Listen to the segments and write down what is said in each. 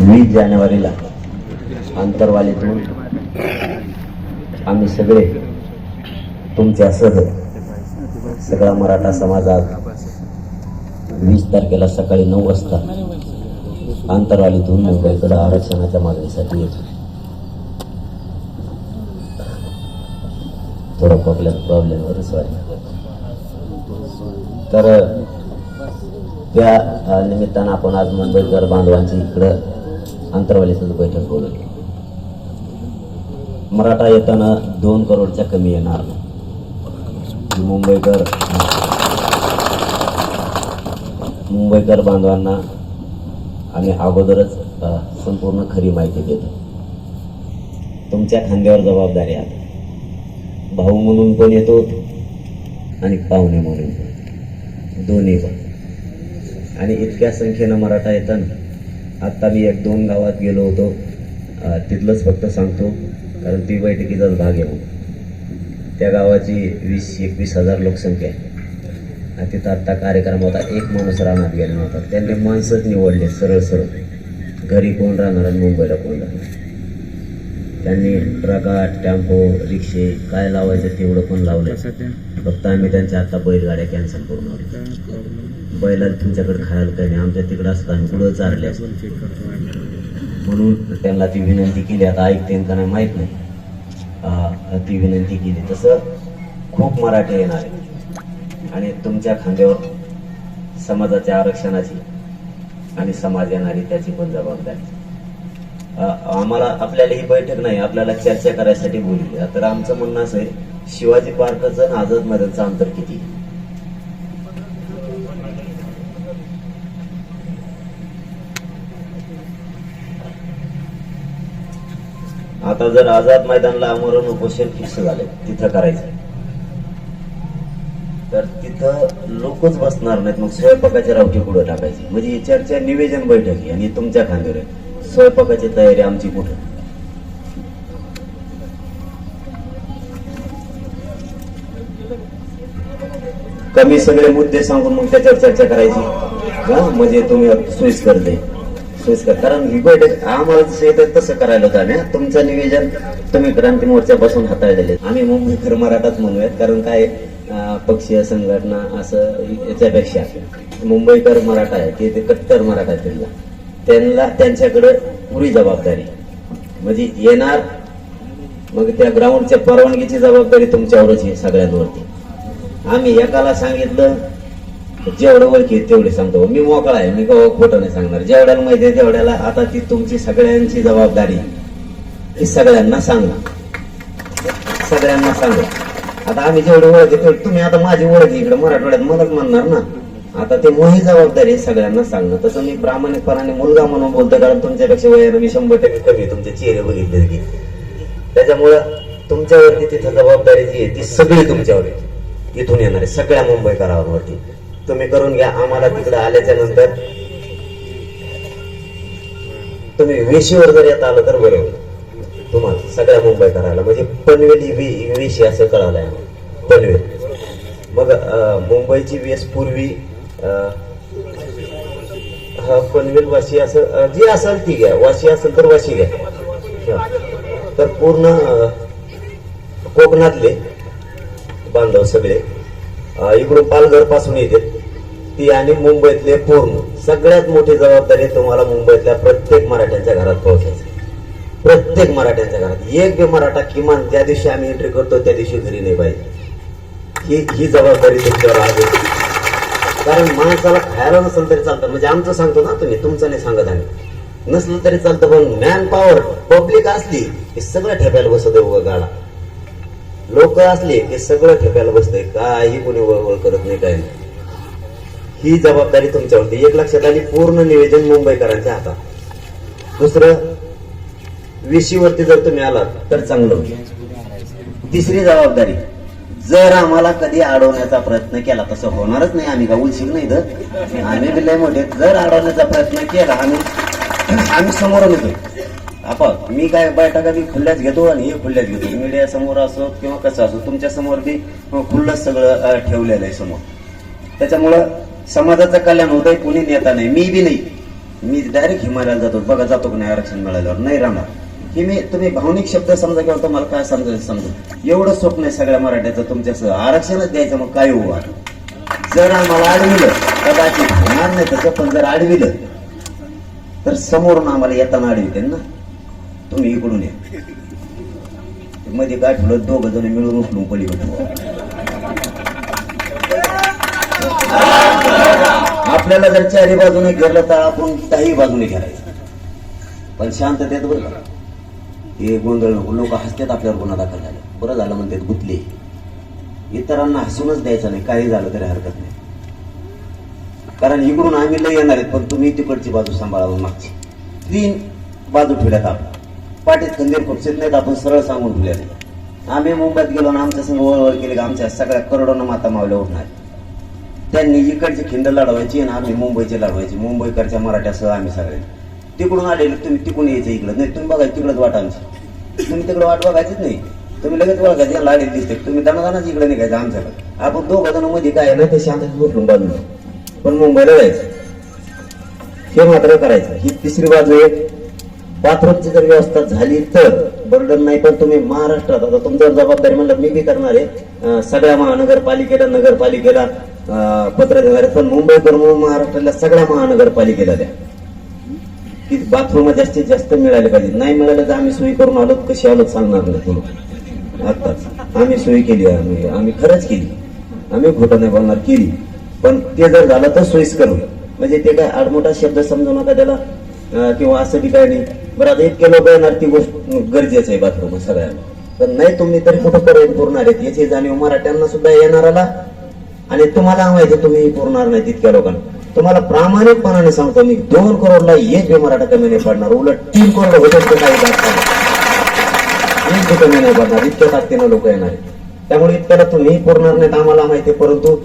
वीस जानेवारीला आंतरवालीतून आम्ही सगळे तुमच्यासह सगळा मराठा समाजात वीस तारखेला सकाळी नऊ वाजता आंतरवालीतून मुंबईकडे आरक्षणाच्या मागणीसाठी येतो थोडं प्रॉब्लेम प्रॉब्लेमवर सॉरी तर त्या निमित्तानं आपण आज मुंबईकर बांधवांची इकडं आंतरवालीतच बैठक बोलवली मराठा येताना दोन करोडच्या कमी येणार नाही. मुंबईकर मुंबईकर बांधवांना आम्ही अगोदरच संपूर्ण खरी माहिती देतो. तुमच्या खांद्यावर जबाबदारी आहे. भाऊ म्हणून पण येतो आणि पाहुणे म्हणून पण दोन्ही पण. आणि इतक्या संख्येनं मराठा येताना आत्ता मी एक दोन गावात गेलो होतो. तिथलंच फक्त सांगतो कारण ती बैठकीचाच भाग आहे त्या गावाची वीस एकवीस हजार लोकसंख्या आहे. तिथं आत्ता कार्यक्रम होता एक माणूस रानात गेला नव्हता. त्यांनी माणसंच निवडले सरळ सरळ. घरी कोण राहणार आणि मुंबईला कोण राहणार त्यांनी ट्रका टेम्पो रिक्षे काय लावायचं तेवढं पण लावलं फक्त आम्ही त्यांच्या आता बैलगाड्या कॅन्सल करून आलो बैलाला तुमच्याकडे खायला काही नाही. आमच्या तिकडं असतं आम्ही पुढं असतो. म्हणून त्यांना ती विनंती केली. आता ऐकते का नाही माहीत नाही. ती विनंती केली. तसं खूप मराठी येणार आहे. आणि तुमच्या खांद्यावर समाजाच्या आरक्षणाची आणि समाज येणारी त्याची पण जबाबदारी. आम्हाला आपल्याला ही बैठक नाही आपल्याला चर्चा करायसाठी बोलली. तर आमचं म्हणणं असं आहे शिवाजी पार्कचं आणि आझाद मैदानचं अंतर किती? आता जर आझाद मैदानला आमरण उपोषण फिक्स झाले तिथं करायचं. तर तिथं लोकच बसणार नाहीत मग स्वयंपाकाच्या रावटी पुढे टाकायची. म्हणजे ही चर्चा निवेदन बैठक आहे आणि तुमच्या खांद्यावर आहे. स्वयंपाकाची तयारी आमची कुठं? कमी सगळे मुद्दे सांगून मग त्याच्यावर चर्चा करायची. हा म्हणजे तुम्ही सोयीस्कर दे सोयीस्कर कारण ही बैठक आम्हाला जसं येतात तसं करायला होतं आम्ही तुमचं निवेदन तुम्ही क्रांती मोर्चापासून हाताळलेले आम्ही मुंबई खरं मराठाच म्हणूयात कारण काय पक्षीय संघटना असं याच्यापेक्षा मुंबईकर मराठा आहे ते ते कट्टर मराठा जिल्हा त्यांना त्यांच्याकडे पुरी जबाबदारी. म्हणजे येणार मग त्या ग्राउंडच्या परवानगीची जबाबदारी तुमच्यावरच आहे सगळ्यांवरती. आम्ही एकाला सांगितलं जेवढं ओळखी तेवढे सांगतो. मी मोकळा आहे मी कवा खोटं नाही सांगणार. जेवढ्याला माहिती आहे तेवढ्याला आता ती तुमची सगळ्यांची जबाबदारी ही सगळ्यांना सांगा. सगळ्यांना सांगा. आता आम्ही जेवढे ओळखी तेवढे तुम्ही आता माझी ओळख इकडे मराठवाड्यात मलाच म्हणणार ना? आता ते मोही जबाबदारी आहे सगळ्यांना सांगणं. तसं मी प्रामाणिकपणाने मुलगा म्हणून बोलतो कारण तुमच्यापेक्षा वयानं मी शंभर टक्के कमी तुमचे चेहरे बघितले की. त्याच्यामुळं तुमच्यावरती तिथं जबाबदारी जी आहे ती सगळी तुमच्यावर आहे. इथून येणार आहे सगळ्या मुंबईकरांवरती तुम्ही करून घ्या आम्हाला तिकडे आल्याच्यानंतर तुम्ही वेशीवर जर येत आलं तर बरोबर तुम्हाला सगळ्या मुंबईकराला म्हणजे पनवेल ही वेशी असं कळालंय आम्हाला. पनवेल. मग मुंबईची वेस पूर्वी पनवेल वाशी असं जी असाल ती घ्या वाशी असेल तर वाशी घ्या. तर पूर्ण कोकणातले बांधव सगळे इकडून पालघरपासून येते ती आणि मुंबईतले पूर्ण सगळ्यात मोठी जबाबदारी तुम्हाला मुंबईतल्या प्रत्येक मराठ्यांच्या घरात पोहोचायची. प्रत्येक मराठ्यांच्या घरात. एक बी मराठा किमान ज्या दिवशी आम्ही एंट्री करतो त्या दिवशी घरी नाही पाहिजे. ही ही जबाबदारी तुमच्यावर आहे. कारण माणसाला खायला नसलं तरी चालतं. म्हणजे आमचं सांगतो ना तुम्ही तुमचं नाही सांगत आम्ही. नसलं तरी चालतं पण मॅन पॉवर पब्लिक असली की सगळं ठेप्याला बसत गाडा. लोक असले की सगळं ठेप्याला बसतंय. काही कोणी वळवळ करत नाही काय नाही. ही जबाबदारी तुमच्यावरती. एक लक्षात आली पूर्ण निवेदन मुंबईकरांच्या हातात. दुसरं विशीवरती जर तुम्ही आलात तर चांगलं होईल. तिसरी जबाबदारी. जर आम्हाला कधी अडवण्याचा प्रयत्न केला तसं होणारच नाही. आम्ही का शिक नाही तर आम्ही बी लय मोठे जर अडवण्याचा प्रयत्न केला आम्ही आम्ही समोरून येतो आपण मी काय बैठका बी खुल्ल्याच घेतो आणि हे खुल्ल्याच घेतो. मीडिया समोर असो किंवा कसं असो तुमच्यासमोर बी खुल्लंच सगळं ठेवलेलं आहे समोर. त्याच्यामुळं समाजाचं कल्याण होतंय कुणी नेता नाही. मी बी नाही. मी डायरेक्ट हिमालयाला जातो. बघा जातो की नाही आरक्षण मिळाल्यावर? नाही राहणार. हे मी तुम्ही भावनिक शब्द समजा किंवा तुम्हाला काय समजायचं समजा. एवढं स्वप्न आहे सगळ्या मराठ्याचं तुमच्या आरक्षणच द्यायचं मग काय होऊ जर आम्हाला अडविलं कदाचित होणार नाही तसं पण जर अडविलं तर समोरून आम्हाला येताना अडविते ना? तुम्ही इकडून या. मध्ये काय ठेवलं दोघ जण मिळून उचलून पलीकडे. आपल्याला जर चारी बाजूने घेरलं तर आपण काही बाजूने घेरायचं. पण शांततेत बरं का? हे गोंधळ नको लोक हसतात आपल्यावर गुन्हा दाखल झाले. बरं झालं म्हणतात गुतले. इतरांना हसूनच द्यायचं नाही काही झालं तरी हरकत नाही. कारण इकडून आम्ही लय येणार आहेत पण तुम्ही तिकडची बाजू सांभाळावं मागची. तीन बाजू ठेवल्यात आपण. पाठीत खंदीर खुपसेत नाहीत आपण सरळ सांगून ठेवल्यात. आम्ही मुंबईत गेलो आणि आमच्या संघ वळवळ केली की आमच्या सगळ्या करोडोनं माता मावल्या उठणार त्यांनी इकडची खिंड लढवायची आणि आम्ही मुंबईची लढवायची. मुंबईकडच्या मराठ्यासह आम्ही सगळे. तिकडून आलेले तुम्ही तिकडून यायचं इकडं. नाही तुम्ही बघा तिकडंच वाटा आमची. तुम्ही तिकडे वाट बघायचीच नाही. तुम्ही लगेच ओळखायचे लाडीत दिसते. तुम्ही दणादणाच इकडे निघायचं आमच्याकडे. आपण दोघं जणमध्ये काय ना ते शांत उठून बाजूला पण मुंबईला जायचं. हे मात्र करायचं. ही तिसरी बाजू आहे बाथरूमची जर व्यवस्था झाली तर बर्डन नाही पण तुम्ही महाराष्ट्रात आता तुमच्यावर जबाबदारी म्हणलं मी बी करणार आहे. सगळ्या महानगरपालिकेला नगरपालिकेला पत्र देणार आहे. पण मुंबई महाराष्ट्रातल्या सगळ्या महानगरपालिकेला द्या. की बाथरूम जास्तीत जास्त मिळाले पाहिजे. नाही मिळालं तर आम्ही सोयी करून आलो कशी आलो सांगणार नाही. तुम्ही आम्ही सोयी केली आम्ही आम्ही खरंच केली. आम्ही खोटं नाही बोलणार केली. पण ते जर झालं तर सोयीस्कर करू म्हणजे ते काय आडमोठा शब्द समजू नका त्याला किंवा असं बी काय नाही. बरं आता इतके लोक येणार ती गोष्ट गरजेचं आहे बाथरूम सगळ्यांना पण नाही तुम्ही तरी कुठं पर्यंत पुरणार आहेत याची जाणीव मराठ्यांना सुद्धा येणाराला आणि तुम्हाला माहिती तुम्ही पुरणार नाही तितक्या लोकांना. तुम्हाला प्रामाणिकपणाने सांगतो मी दोन करोडला एक बी मराठा कमी नाही पडणार उलट तीन करोड होतच काही एक बी कमी नाही पडणार इतक्या ताकदीनं लोक येणार त्यामुळे इतक्याला तुम्ही पुरणार नाहीत आम्हाला माहिती आहे, परंतु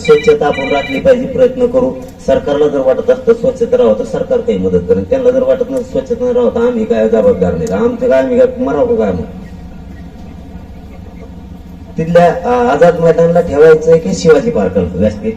स्वच्छता आपण राखली पाहिजे प्रयत्न करू. सरकारला जर वाटत असतं स्वच्छता राहावं तर सरकार काही मदत करेल त्यांना जर वाटत नसतं स्वच्छता राहत राहावं तर आम्ही काय जबाबदार नाही. आमचं काय आम्ही काय मराव काय मग? तिथल्या आझाद मैदानला ठेवायचंय की शिवाजी पार्क व्यासपीठ